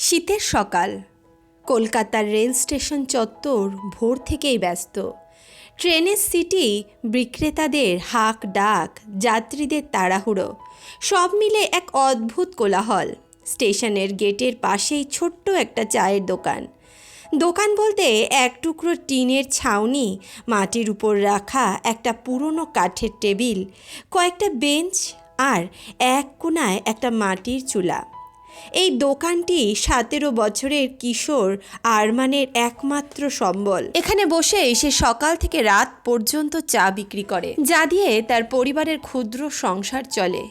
শীতের সকাল। কলকাতার রেল স্টেশন চত্বর ভোর থেকেই ব্যস্ত। ট্রেনের সিটি বিক্রেতাদের হাক ডাক, যাত্রীদের তাড়াহুড়ো, সব মিলে এক অদ্ভুত কোলাহল। স্টেশনের গেটের পাশেই ছোট্ট একটা চায়ের দোকান। দোকান বলতে এক টুকরো টিনের ছাউনি, মাটির উপর রাখা একটা পুরনো কাঠের টেবিল, কয়েকটা বেঞ্চ আর এক কোনায় একটা মাটির চুলা। এই দোকানটি সতেরো বছরের কিশোর আরমানের একমাত্র সম্বল। এখানে বসে সে সকাল থেকে রাত পর্যন্ত চা বিক্রি করে, যা দিয়ে তার পরিবারের ক্ষুদ্র সংসার চলে।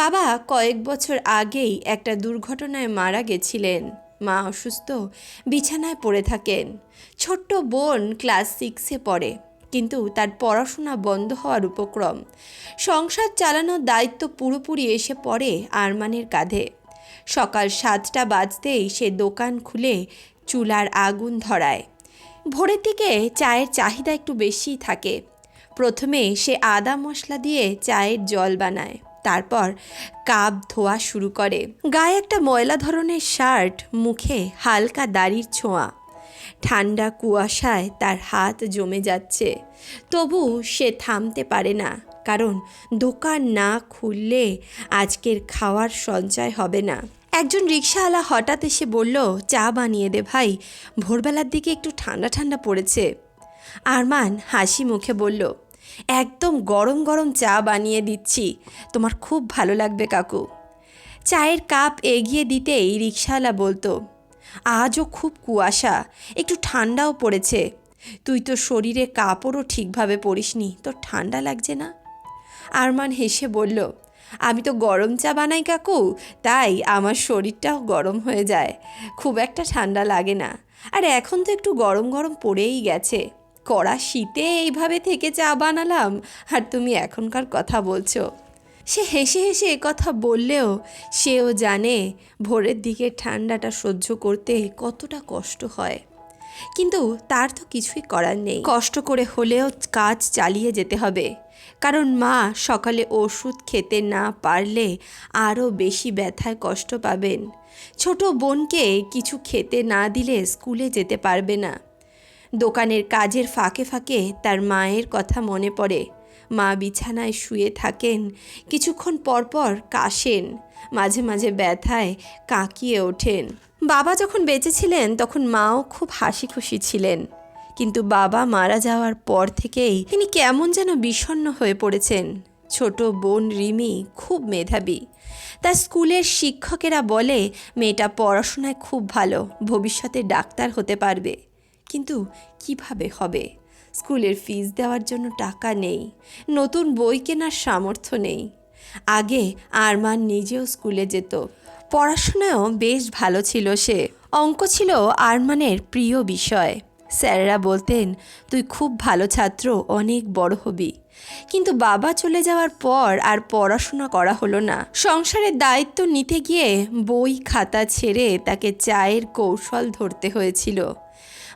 বাবা কয়েক বছর আগেই একটা দুর্ঘটনায় মারা গেছিলেন। মা অসুস্থ, বিছানায় পড়ে থাকেন। ছোট্ট বোন ক্লাস সিক্সে পড়ে, কিন্তু তার পড়াশোনা বন্ধ হওয়ার উপক্রম। সংসার চালানোর দায়িত্ব পুরোপুরি এসে পড়ে আরমানের কাঁধে। সকাল সাতটা বাজতেই সে দোকান খুলে চুলার আগুন ধরায়। ভোরের দিকে চায়ের চাহিদা একটু বেশিই থাকে। প্রথমে সে আদা মশলা দিয়ে চায়ের জল বানায়, তারপর কাপ ধোয়া শুরু করে। গায়ে একটা ময়লা ধরনের শার্ট, মুখে হালকা দাড়ির ছোঁয়া। ঠান্ডা কুয়াশায় তার হাত জমে যাচ্ছে। তবু সে থামতে পারে না, কারণ দোকান না খুললে আজকের খাওয়ার সঞ্চয় হবে না। একজন রিক্সাওয়ালা হঠাৎ এসে বলল, চা বানিয়ে দে ভাই, ভোরবেলার দিকে একটু ঠান্ডা ঠান্ডা পড়েছে। আরমান হাসি মুখে বলল, একদম গরম গরম চা বানিয়ে দিচ্ছি, তোমার খুব ভালো লাগবে কাকু। চায়ের কাপ এগিয়ে দিতেই রিক্সাওয়ালা বলতো আজও খুব কুয়াশা, একটু ঠান্ডাও পড়েছে। তুই তো শরীরে কাপড়ও ঠিকভাবে পরিসনি, তোর ঠান্ডা লাগছে না? আরমান হেসে বলল আমি তো গরম চা বানাই, কাকু। তাই আমার শরীরটাও গরম হয়ে যায়। খুব একটা ঠান্ডা লাগে না। আর এখন তো একটু গরম গরম পড়েই গেছে। কড়া শীতে এইভাবে থেকে চা বানালাম, আর তুমি এখনকার কথা বলছো। সে হেসে হেসে কথা বললেও সেও জানে ভোরের দিকে ঠান্ডাটা সহ্য করতে কতটা কষ্ট হয়। কিন্তু তার তো কিছুই করার নেই। কষ্ট করে হলেও কাজ চালিয়ে যেতে হবে। কারণ মা সকালে ওষুধ খেতে না পারলে আরও বেশি ব্যথায় কষ্ট পাবেন। ছোট বোনকে কিছু খেতে না দিলে স্কুলে যেতে পারবে না। দোকানের কাজের ফাঁকে ফাঁকে তার মায়ের কথা মনে পড়ে। মা বিছানায় শুয়ে থাকেন, কিছুক্ষণ পরপর কাশেন, মাঝে মাঝে ব্যথায় কাঁকিয়ে ওঠেন। বাবা যখন বেঁচে ছিলেন, তখন মাও খুব হাসি খুশি ছিলেন। কিন্তু বাবা মারা যাওয়ার পর থেকেই তিনি কেমন যেন বিষণ্ণ হয়ে পড়েছেন। ছোট বোন রিমি খুব মেধাবী। তার স্কুলের শিক্ষকেরা বলে, মেয়েটা পড়াশোনায় খুব ভালো, ভবিষ্যতে ডাক্তার হতে পারবে। কিন্তু কীভাবে হবে? স্কুলের ফিস দেওয়ার জন্য টাকা নেই, নতুন বই কেনার সামর্থ্য নেই। আগে আরমান নিজেও স্কুলে যেত। পড়াশোনায়ও বেশ ভালো ছিল সে। অঙ্ক ছিল আরমানের প্রিয় বিষয়। স্যাররা বলতেন, তুই খুব ভালো ছাত্র, অনেক বড় হবি। কিন্তু বাবা চলে যাওয়ার পর আর পড়াশোনা করা হলো না। সংসারের দায়িত্ব নিতে গিয়ে বই খাতা ছেড়ে তাকে চায়ের কৌশল ধরতে হয়েছিল।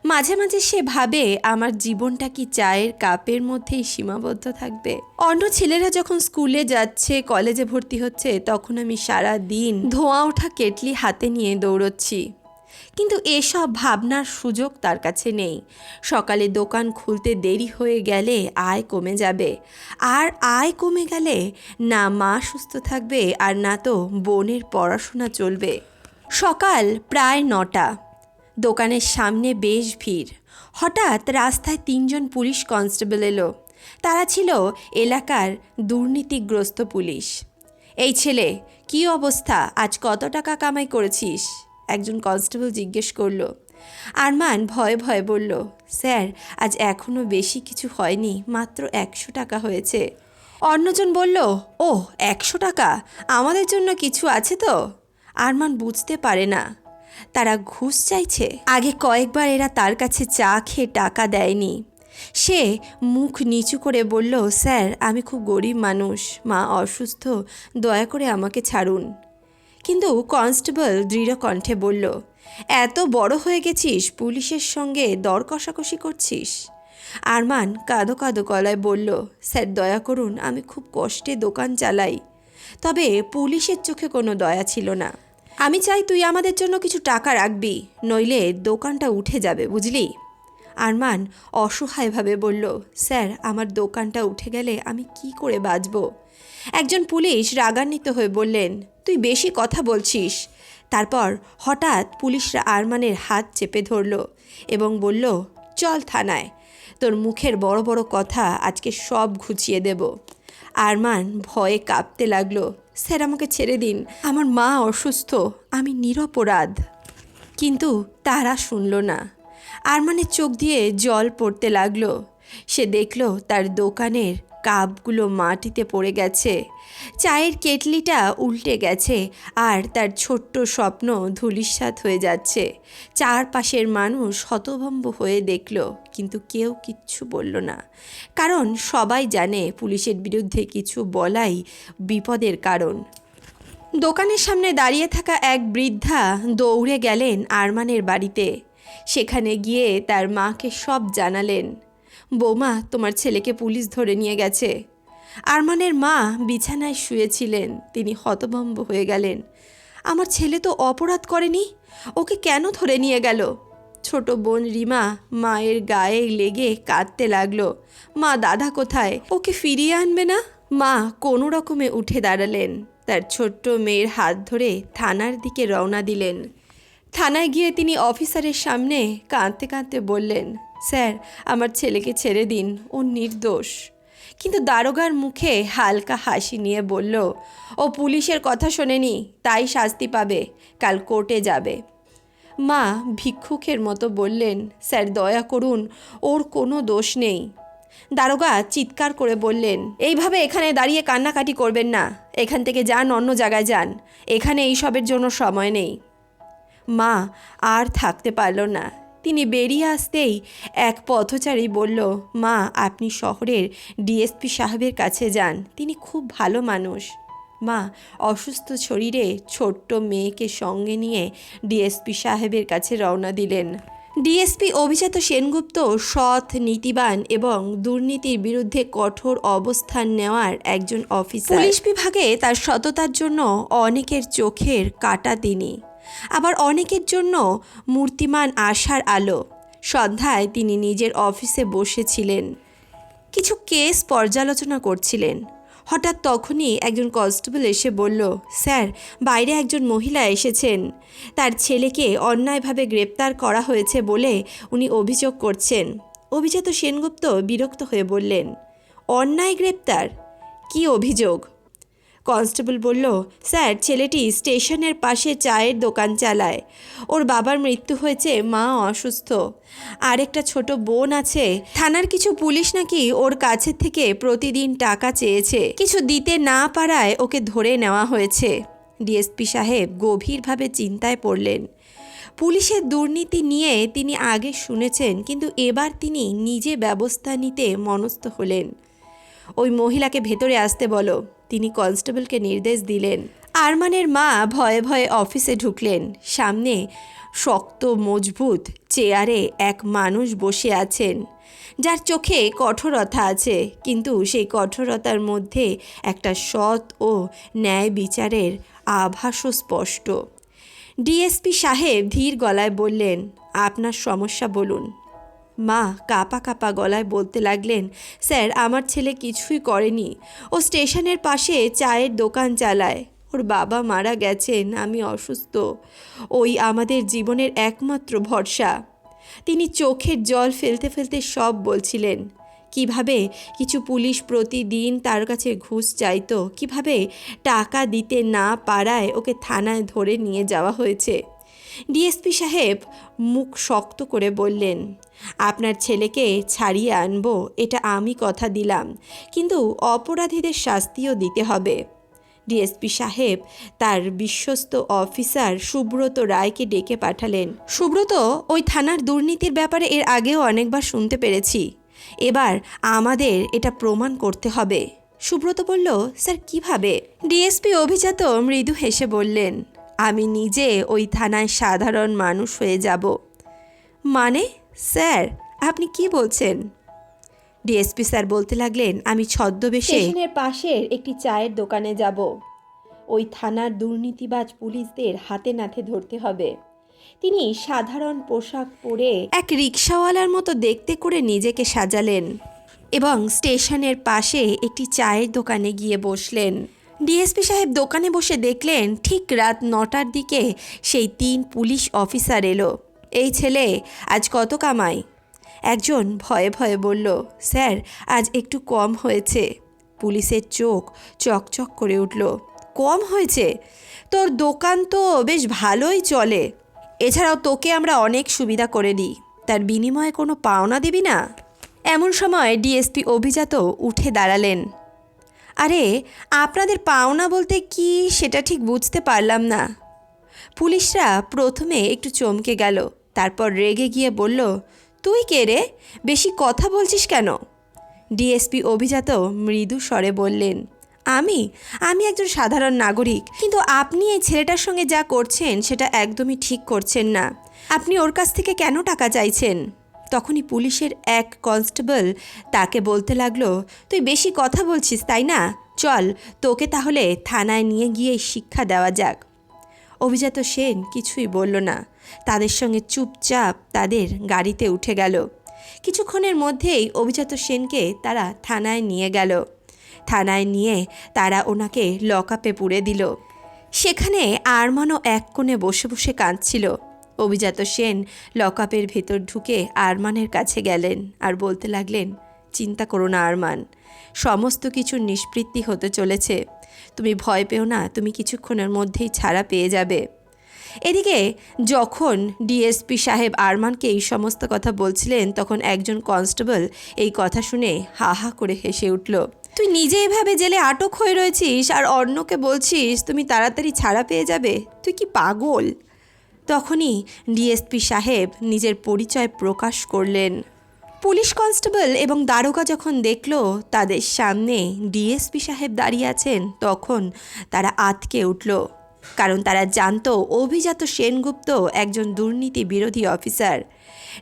মাঝে মাঝে সে ভাবে, আমার জীবনটা কি চায়ের কাপের মধ্যেই সীমাবদ্ধ থাকবে? অন্য ছেলেরা যখন স্কুলে যাচ্ছে, কলেজে ভর্তি হচ্ছে, তখন আমি সারা দিন ধোঁয়া ওঠা কেটলি হাতে নিয়ে দৌড়চ্ছি। কিন্তু এসব ভাবনার সুযোগ তার কাছে নেই। সকালে দোকান খুলতে দেরি হয়ে গেলে আয় কমে যাবে। আর আয় কমে গেলে না মা সুস্থ থাকবে আর না তো বোনের পড়াশোনা চলবে। সকাল প্রায় নটা। দোকানের সামনে বেশ ভিড়। হঠাৎ রাস্তায় তিনজন পুলিশ কনস্টেবল এলো। তারা ছিল এলাকার দুর্নীতিগ্রস্ত পুলিশ। এই ছেলে, কি অবস্থা? আজ কত টাকা কামাই করেছিস? একজন কনস্টেবল জিজ্ঞেস করল। আরমান ভয়ে ভয়ে বলল, স্যার, আজ এখনও বেশি কিছু হয়নি, মাত্র একশো টাকা হয়েছে। অন্যজন বলল ও একশো টাকা? আমাদের জন্য কিছু আছে তো? আরমান বুঝতে পারে না। তারা ঘুষ চাইছে। আগে কয়েকবার এরা তার কাছে চা খেয়ে টাকা দেয়নি। সে মুখ নিচু করে বলল, স্যার, আমি খুব গরিব মানুষ। মা অসুস্থ, দয়া করে আমাকে ছাড়ুন। কিন্তু কনস্টেবল দৃঢ় কণ্ঠে বলল, এত বড় হয়ে গেছিস, পুলিশের সঙ্গে দর কষাকষি করছিস? আরমান কাঁদো কাঁদো গলায় বলল, স্যার, দয়া করুন, আমি খুব কষ্টে দোকান চালাই। তবে পুলিশের চোখে কোনো দয়া ছিল না। আমি চাই তুই আমাদের জন্য কিছু টাকা রাখবি, নইলে দোকানটা উঠে যাবে, বুঝলি? আরমান অসহায়ভাবে বলল, স্যার, আমার দোকানটা উঠে গেলে আমি কি করে বাঁচব? একজন পুলিশ রাগান্বিত হয়ে বললেন তুই বেশি কথা বলছিস। তারপর হঠাৎ পুলিশরা আরমানের হাত চেপে ধরল এবং বলল, চল থানায়। তোর মুখের বড় বড় কথা আজকে সব ঘুচিয়ে দেব আরমান ভয়ে কাঁপতে লাগল, স্যার, আমাকে ছেড়ে দিন। আমার মা অসুস্থ, আমি নিরপরাধ কিন্তু তারা শুনল না। আরমানের চোখ দিয়ে জল পড়তে লাগল। সে দেখল তার দোকানের কাপগুলো মাটিতে পড়ে গেছে। চায়ের কেটলিটা উল্টে গেছে আর তার ছোট্ট স্বপ্ন ধূলিসাৎ হয়ে যাচ্ছে। চারপাশের মানুষ হতভম্ব হয়ে দেখল, কিন্তু কেউ কিচ্ছু বলল না। কারণ সবাই জানে পুলিশের বিরুদ্ধে কিছু বলাই বিপদের কারণ। দোকানের সামনে দাঁড়িয়ে থাকা এক বৃদ্ধা দৌড়ে গেলেন আরমানের বাড়িতে। সেখানে গিয়ে তার মাকে সব জানালেন। বৌমা, তোমার ছেলেকে পুলিশ ধরে নিয়ে গেছে। আরমানের মা বিছানায় শুয়েছিলেন। তিনি হতভম্ব হয়ে গেলেন। আমার ছেলে তো অপরাধ করেনি, ওকে কেন ধরে নিয়ে গেল? ছোট বোন রিমা মায়ের গায়ে লেগে কাঁদতে লাগল। মা, দাদা কোথায়? ওকে ফিরিয়ে আনবে না? মা কোনো রকমে উঠে দাঁড়ালেন। তার ছোট্ট মেয়ের হাত ধরে থানার দিকে রওনা দিলেন। থানায় গিয়ে তিনি অফিসারের সামনে কাঁদতে কাঁদতে বললেন, স্যার, আমার ছেলেকে ছেড়ে দিন, ও নির্দোষ। কিন্তু দারোগার মুখে হালকা হাসি নিয়ে বলল, ও পুলিশের কথা শোনেনি, তাই শাস্তি পাবে, কাল কোর্টে যাবে। মা ভিক্ষুকের মতো বললেন, স্যার, দয়া করুন, ওর কোনো দোষ নেই। দারোগা চিৎকার করে বললেন, এইভাবে এখানে দাঁড়িয়ে কান্নাকাটি করবেন না, এখান থেকে যান, অন্য জায়গায় যান, এখানে এইসবের জন্য সময় নেই। মা আর থাকতে পারল না। তিনি বেরিয়ে আসতেই এক পথচারী বলল, মা, আপনি শহরের ডিএসপি সাহেবের কাছে যান। তিনি খুব ভালো মানুষ। মা, অসুস্থ শরীরে ছোট্ট মেয়েকে সঙ্গে নিয়ে ডিএসপি সাহেবের কাছে রওনা দিলেন। ডিএসপি অভিজাত সেনগুপ্ত সৎ, নীতিবান এবং দুর্নীতির বিরুদ্ধে কঠোর অবস্থান নেওয়ার একজন অফিসার। পুলিশ বিভাগে তার সততার জন্য অনেকের চোখের কাটা তিনি। আবার অনেকের জন্য মূর্তিমান আশার আলো। সন্ধ্যায় তিনি নিজের অফিসে বসেছিলেন। কিছু কেস পর্যালোচনা করছিলেন। হঠাৎ তখনই একজন কনস্টেবল এসে বলল, স্যার, বাইরে একজন মহিলা এসেছেন। তার ছেলেকে অন্যায়ভাবে গ্রেপ্তার করা হয়েছে বলে উনি অভিযোগ করছেন। অভিজাত সেনগুপ্ত বিরক্ত হয়ে বললেন, অন্যায় গ্রেপ্তার? কি অভিযোগ? কনস্টেবল বলল, স্যার, ছেলেটি স্টেশনের পাশে চায়ের দোকান চালায়। ওর বাবার মৃত্যু হয়েছে, মা অসুস্থ। আরেকটা ছোট বোন আছে। থানার কিছু পুলিশ নাকি ওর কাছে থেকে প্রতিদিন টাকা চেয়েছে। কিছু দিতে না পারায় ওকে ধরে নেওয়া হয়েছে। ডিএসপি সাহেব গভীরভাবে চিন্তায় পড়লেন। পুলিশের দুর্নীতি নিয়ে তিনি আগে শুনেছেন, কিন্তু এবার তিনি নিজে ব্যবস্থা নিতে মনস্থ হলেন। ওই মহিলাকে ভেতরে আসতে বলো। তিনি কনস্টেবলকে নির্দেশ দিলেন। আরমানের মা ভয়ে ভয়ে অফিসে ঢুকলেন। সামনে শক্ত, মজবুত চেয়ারে এক মানুষ বসে আছেন। যার চোখে কঠোরতা আছে, কিন্তু সেই কঠোরতার মধ্যে একটা সৎ ও ন্যায় বিচারের আভাসও স্পষ্ট। ডিএসপি সাহেব ধীর গলায় বললেন, আপনার সমস্যা বলুন। মা কাপা কাপা গলায় বলতে লাগলেন, স্যার, আমার ছেলে কিছুই করেনি। ও স্টেশনের পাশে চায়ের দোকান চালায়। ওর বাবা মারা গেছেন, আমি অসুস্থ। ওই আমাদের জীবনের একমাত্র ভরসা। তিনি চোখের জল ফেলতে ফেলতে সব বলছিলেন। কীভাবে কিছু পুলিশ প্রতিদিন তার কাছে ঘুষ চাইতো, কীভাবে টাকা দিতে না পারায় ওকে থানায় ধরে নিয়ে যাওয়া হয়েছে? ডিএসপি সাহেব মুখ শক্ত করে বললেন, আপনার ছেলেকে ছাড়িয়ে আনব, এটা আমি কথা দিলাম, কিন্তু অপরাধীদের শাস্তিও দিতে হবে। ডিএসপি সাহেব তার বিশ্বস্ত অফিসার সুব্রত রায়কে ডেকে পাঠালেন। সুব্রত, ওই থানার দুর্নীতির ব্যাপারে এর আগেও অনেকবার শুনতে পেরেছি। এবার আমাদের এটা প্রমাণ করতে হবে। সুব্রত বলল, স্যার, কীভাবে? ডিএসপি অভিজাত মৃদু হেসে বললেন আমি নিজে ওই থানায় সাধারণ মানুষ হয়ে যাব। মানে স্যার আপনি কি বলছেন? ডিএসপি স্যার বলতে লাগলেন আমি ছদ্মবেশে স্টেশনের পাশের একটি চায়ের দোকানে যাব। ওই থানার দুর্নীতিবাজ পুলিশদের হাতে নাতে ধরতে হবে। তিনি সাধারণ পোশাক পরে এক রিক্সাওয়ালার মতো দেখতে করে নিজেকে সাজালেন এবং স্টেশনের পাশে একটি চায়ের দোকানে গিয়ে বসলেন। ডিএসপি সাহেব দোকানে বসে দেখলেন ঠিক রাত নটার দিকে সেই তিন পুলিশ অফিসার এলো। এই ছেলে, আজ কত কামাই? একজন ভয়ে ভয়ে বলল, স্যার, আজ একটু কম হয়েছে। পুলিশের চোখ চকচক করে উঠল, কম হয়েছে? তোর দোকান তো বেশ ভালোই চলে। এছাড়াও তোকে আমরা অনেক সুবিধা করে দিই। তার বিনিময়ে কোনো পাওনা দিবি না? এমন সময় ডিএসপি অভিজাত উঠে দাঁড়ালেন। আরে, আপনাদের পাওনা বলতে কি সেটা ঠিক বুঝতে পারলাম না। পুলিশরা প্রথমে একটু চমকে গেল, তারপর রেগে গিয়ে বলল, তুই কে রে? বেশি কথা বলছিস কেন? ডিএসপি অভিজাত মৃদু স্বরে বললেন, আমি? আমি একজন সাধারণ নাগরিক, কিন্তু আপনি এই ছেলেটার সঙ্গে যা করছেন সেটা একদমই ঠিক করছেন না। আপনি ওর কাছ থেকে কেন টাকা চাইছেন? তখনই পুলিশের এক কনস্টেবল তাকে বলতে লাগল, তুই বেশি কথা বলছিস, তাই না? চল, তোকে তাহলে থানায় নিয়ে গিয়ে শিক্ষা দেওয়া যাক। অভিজাত সেন কিছুই বলল না। তাদের সঙ্গে চুপচাপ তাদের গাড়িতে উঠে গেল। কিছুক্ষণের মধ্যেই অভিজাত সেনকে তারা থানায় নিয়ে গেল। থানায় নিয়ে তারা ওনাকে লকআপে পুড়ে দিল। সেখানে আরমানও এক কোণে বসে বসে কাঁদছিল। অভিজাত সেন লকআপের ভেতর ঢুকে আরমানের কাছে গেলেন আর বলতে লাগলেন, চিন্তা করো না, আরমান। সমস্ত কিছুর নিষ্পৃত্তি হতে চলেছে। তুমি ভয় পেও না, তুমি কিছুক্ষণের মধ্যেই ছাড়া পেয়ে যাবে। এদিকে যখন ডিএসপি সাহেব আরমানকে এই সমস্ত কথা বলছিলেন, তখন একজন কনস্টেবল এই কথা শুনে হা হা করে হেসে উঠল, তুই নিজে এভাবে জেলে আটক হয়ে রয়েছিস আর অন্যকে বলছিস তুমি তাড়াতাড়ি ছাড়া পেয়ে যাবে? তুই কি পাগল? তখনই ডিএসপি সাহেব নিজের পরিচয় প্রকাশ করলেন। পুলিশ কনস্টেবল এবং দারোগা যখন দেখল তাদের সামনে ডিএসপি সাহেব দাঁড়িয়ে আছেন, তখন তারা আতকে উঠল। কারণ তারা জানত অভিজাত সেনগুপ্ত একজন দুর্নীতি বিরোধী অফিসার।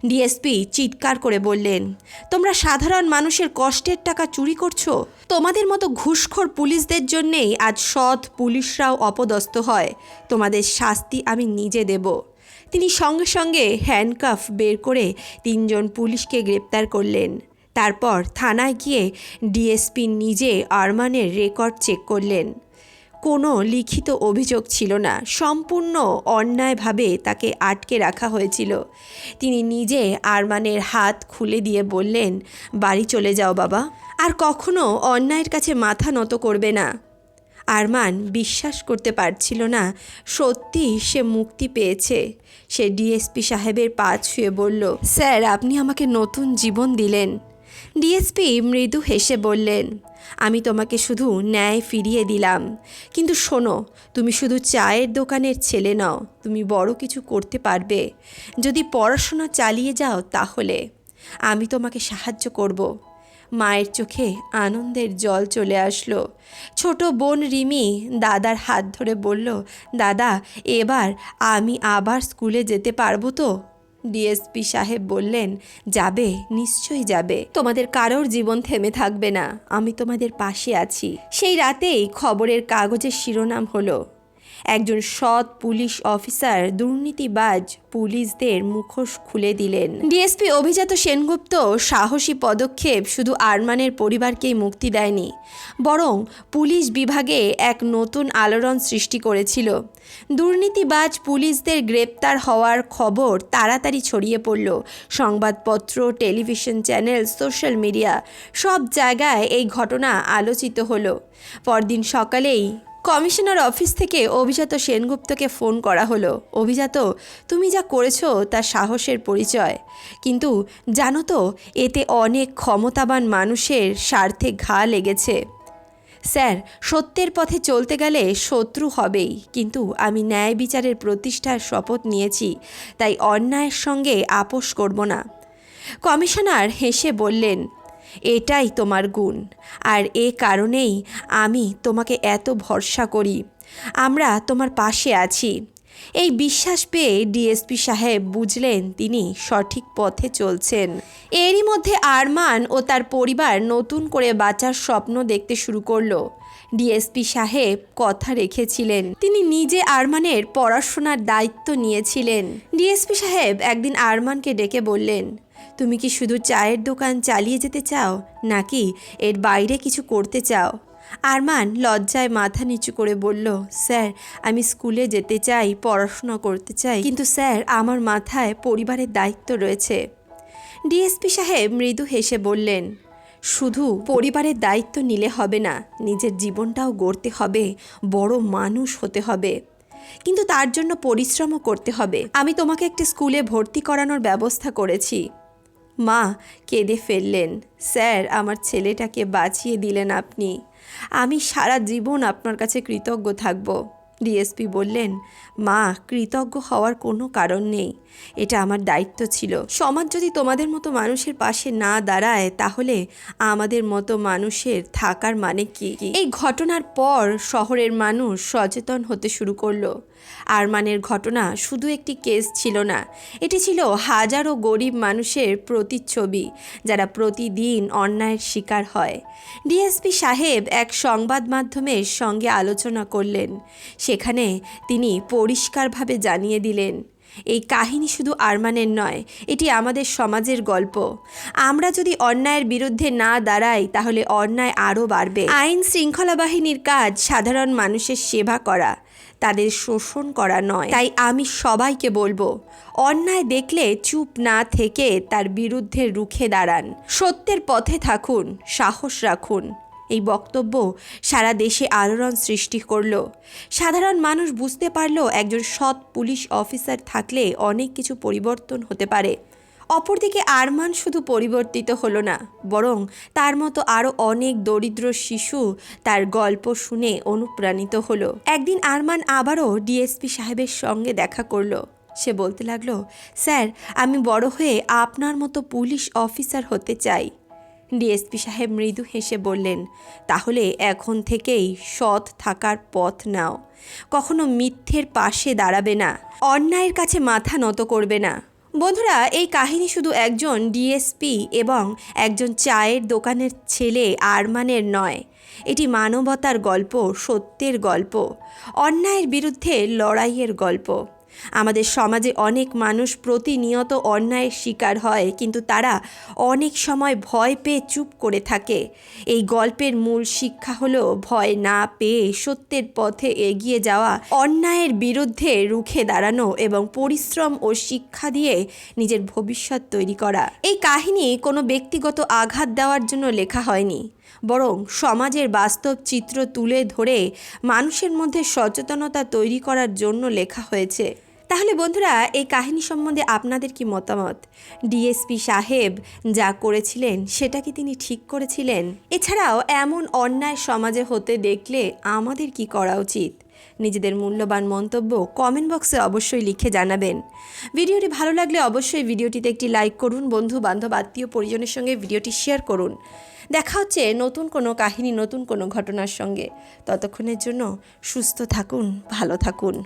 ডিএসপি চিৎকার করে বললেন, তোমরা সাধারণ মানুষের কষ্টের টাকা চুরি করছ? তোমাদের মতো ঘুষখোর পুলিশদের জন্যেই আজ সৎ পুলিশরাও অপদস্থ হয়। তোমাদের শাস্তি আমি নিজে দেব। তিনি সঙ্গে সঙ্গে হ্যান্ডকাফ বের করে তিনজন পুলিশকে গ্রেপ্তার করলেন। তারপর থানায় গিয়ে ডিএসপি নিজে আরমানের রেকর্ড চেক করলেন। কোনো লিখিত অভিযোগ ছিল না। সম্পূর্ণ অন্যায়ভাবে তাকে আটকে রাখা হয়েছিল। তিনি নিজে আরমানের হাত খুলে দিয়ে বললেন, বাড়ি চলে যাও বাবা। আর কখনো অন্যায়ের কাছে মাথা নত করবে না। আরমান বিশ্বাস করতে পারছিল না, সত্যি সে মুক্তি পেয়েছে। সে ডিএসপি সাহেবের পা ছুঁয়ে বলল, স্যার, আপনি আমাকে নতুন জীবন দিলেন। ডিএসপি মৃদু হেসে বললেন, আমি তোমাকে শুধু ন্যায় ফিরিয়ে দিলাম। কিন্তু শোনো, তুমি শুধু চায়ের দোকানের ছেলে নও, তুমি বড় কিছু করতে পারবে। যদি পড়াশোনা চালিয়ে যাও তাহলে, আমি তোমাকে সাহায্য করব। মায়ের চোখে আনন্দের জল চলে আসলো। ছোট বোন রিমি দাদার হাত ধরে বলল, দাদা, এবার আমি আবার স্কুলে যেতে পারব তো? ডিএসপি সাহেব বললেন, যাবে, নিশ্চয়ই যাবে। তোমাদের কারোর জীবন থেমে থাকবে না। আমি তোমাদের পাশে আছি। সেই রাতেই খবরের কাগজের শিরোনাম হলো একজন সৎ পুলিশ অফিসার দুর্নীতিবাজ পুলিশদের মুখোশ খুলে দিলেন। ডিএসপি অভিজাত সেনগুপ্ত সাহসী পদক্ষেপ শুধু আরমানের পরিবারকেই মুক্তি দেয়নি, বরং পুলিশ বিভাগে এক নতুন আলোড়ন সৃষ্টি করেছিল। দুর্নীতিবাজ পুলিশদের গ্রেপ্তার হওয়ার খবর তাড়াতাড়ি ছড়িয়ে পড়ল। সংবাদপত্র, টেলিভিশন চ্যানেল, সোশ্যাল মিডিয়া সব জায়গায় এই ঘটনা আলোচিত হলো। পরদিন সকালেই কমিশনার অফিস থেকে অভিজাত সেনগুপ্তকে ফোন করা হলো। অভিজাত, তুমি যা করেছ তা সাহসের পরিচয়। কিন্তু জানো তো, এতে অনেক ক্ষমতাবান মানুষের স্বার্থে ঘা লেগেছে। স্যার, সত্যের পথে চলতে গেলে শত্রু হবেই। কিন্তু আমি ন্যায় বিচারের প্রতিষ্ঠার শপথ নিয়েছি, তাই অন্যায়ের সঙ্গে আপোষ করব না। কমিশনার হেসে বললেন এটাই তোমার গুণ। আর এ কারণেই আমি তোমাকে এত ভরসা করি। আমরা তোমার পাশে আছি। এই বিশ্বাস পেয়ে ডিএসপি সাহেব বুঝলেন তিনি সঠিক পথে চলছেন। এরই মধ্যে আরমান ও তার পরিবার নতুন করে বাঁচার স্বপ্ন দেখতে শুরু করল। ডিএসপি সাহেব কথা রেখেছিলেন। তিনি নিজে আরমানের পড়াশোনার দায়িত্ব নিয়েছিলেন। ডিএসপি সাহেব একদিন আরমানকে ডেকে বললেন তুমি কি শুধু চায়ের দোকান চালিয়ে যেতে চাও, নাকি এর বাইরে কিছু করতে চাও? আরমান লজ্জায় মাথা নিচু করে বলল, স্যার, আমি স্কুলে যেতে চাই, পড়াশোনা করতে চাই, কিন্তু স্যার, আমার মাথায় পরিবারের দায়িত্ব রয়েছে। ডিএসপি সাহেব মৃদু হেসে বললেন, শুধু পরিবারের দায়িত্ব নিলে হবে না, নিজের জীবনটাও গড়তে হবে, বড় মানুষ হতে হবে। কিন্তু তার জন্য পরিশ্রমও করতে হবে। আমি তোমাকে একটি স্কুলে ভর্তি করানোর ব্যবস্থা করেছি। মা, কেঁদে ফেললেন। স্যার, আমার ছেলেটাকে বাঁচিয়ে দিলেন আপনি। আমি সারা জীবন আপনার কাছে কৃতজ্ঞ থাকব। ডিএসপি বললেন, মা, কৃতজ্ঞ হওয়ার কোনো কারণ নেই। এটা আমার দায়িত্ব ছিল। সমাজ যদি তোমাদের মতো মানুষের পাশে না দাঁড়ায়, তাহলে আমাদের মতো মানুষের থাকার মানে কি? এই ঘটনার পর শহরের মানুষ সচেতন হতে শুরু করল। আরমানের ঘটনা শুধু একটি কেস ছিল না, এটি ছিল হাজারো গরিব মানুষের প্রতিচ্ছবি যারা প্রতিদিন অন্যায়ের শিকার হয়। ডিএসপি সাহেব এক সংবাদ মাধ্যমের সঙ্গে আলোচনা করলেন, সেখানে তিনি পরিষ্কারভাবে জানিয়ে দিলেন, এই কাহিনী শুধু আরমানের নয়, এটি আমাদের সমাজের গল্প। আমরা যদি অন্যায়ের বিরুদ্ধে না দাঁড়াই, তাহলে অন্যায় আরও বাড়বে। আইন শৃঙ্খলা বাহিনীর কাজ সাধারণ মানুষের সেবা করা তাদের শোষণ করা নয়। তাই আমি সবাইকে বলব, অন্যায় দেখলে চুপ না থেকে তার বিরুদ্ধে রুখে দাঁড়ান। সত্যের পথে থাকুন, সাহস রাখুন। এই বক্তব্য সারা দেশে আলোড়ন সৃষ্টি করল। সাধারণ মানুষ বুঝতে পারল একজন সৎ পুলিশ অফিসার থাকলে অনেক কিছু পরিবর্তন হতে পারে। অপরদিকে আরমান শুধু পরিবর্তিত হলো না, বরং তার মতো আরও অনেক দরিদ্র শিশু তার গল্প শুনে অনুপ্রাণিত হলো। একদিন আরমান আবারও ডিএসপি সাহেবের সঙ্গে দেখা করল। সে বলতে লাগল, স্যার, আমি বড় হয়ে আপনার মতো পুলিশ অফিসার হতে চাই। ডিএসপি সাহেব মৃদু হেসে বললেন, তাহলে এখন থেকেই সৎ থাকার পথ নাও। কখনো মিথ্যের পাশে দাঁড়াবে না। অন্যায়ের কাছে মাথা নত করবে না। বন্ধুরা, এই কাহিনী শুধু একজন ডিএসপি এবং একজন চায়ের দোকানের ছেলে আরমানের নয়, এটি মানবতার গল্প, সত্যের গল্প, অন্যায়ের বিরুদ্ধে লড়াইয়ের গল্প। আমাদের সমাজে অনেক মানুষ প্রতিনিয়ত অন্যায়ের শিকার হয়, কিন্তু তারা অনেক সময় ভয় পেয়ে চুপ করে থাকে। এই গল্পের মূল শিক্ষা হলো ভয় না পেয়ে সত্যের পথে এগিয়ে যাওয়া, অন্যায়ের বিরুদ্ধে রুখে দাঁড়ানো এবং পরিশ্রম ও শিক্ষা দিয়ে নিজের ভবিষ্যৎ তৈরি করা। এই কাহিনী কোনো ব্যক্তিগত আঘাত দেওয়ার জন্য লেখা হয়নি, বরং সমাজের বাস্তব চিত্র তুলে ধরে মানুষের মধ্যে সচেতনতা তৈরি করার জন্য লেখা হয়েছে। তাহলে বন্ধুরা, এই কাহিনী সম্বন্ধে আপনাদের কি মতামত? ডিএসপি সাহেব যা করেছিলেন, সেটা কি তিনি ঠিক করেছিলেন? এছাড়াও এমন অন্যায় সমাজে হতে দেখলে আমাদের কি করা উচিত? নিজেদের মূল্যবান মন্তব্য কমেন্ট বক্সে অবশ্যই লিখে জানাবেন। ভিডিওটি ভালো লাগলে অবশ্যই ভিডিওটিতে একটি লাইক করুন বন্ধু বান্ধব আত্মীয় পরিজনের সঙ্গে ভিডিওটি শেয়ার করুন। দেখা হচ্ছে নতুন কোনো কাহিনী, নতুন কোনো ঘটনার সঙ্গে। ততক্ষণের জন্য সুস্থ থাকুন, ভালো থাকুন।